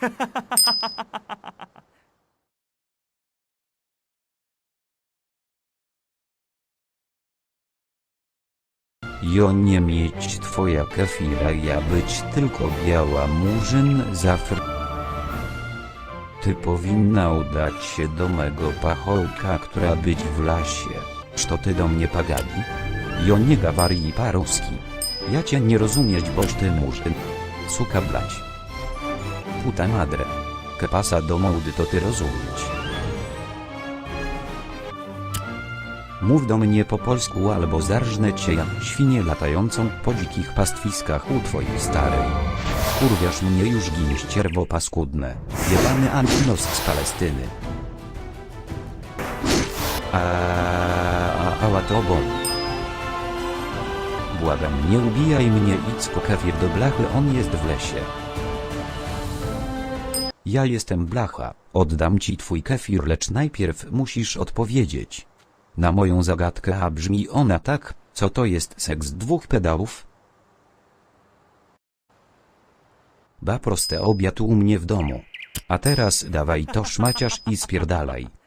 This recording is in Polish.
Jo nie mieć twoja kefira ja być tylko biała murzyn zafr. Ty powinna udać się do mego pachołka, która być w lasie. Što ty do mnie pagadi? Jo nie gawarii paruski. Ja cię nie rozumieć, boś ty murzyn. Suka blać. Puta madre. Que pasa do mołdy to ty rozumieć. Mów do mnie po polsku albo zarżnę cię jak świnię latającą po dzikich pastwiskach u twojej starej. Kurwiasz mnie już gin ścierwo paskudne, jebany z Palestyny. A, a, ała to boli. Błagam, nie ubijaj mnie Icko kefir do blachy, on jest w lesie. Ja jestem blacha, oddam ci twój kefir, lecz najpierw musisz odpowiedzieć. Na moją zagadkę, a brzmi ona tak, co to jest seks dwóch pedałów? Ba proste obiad u mnie w domu. A teraz dawaj to szmaciarz i spierdalaj.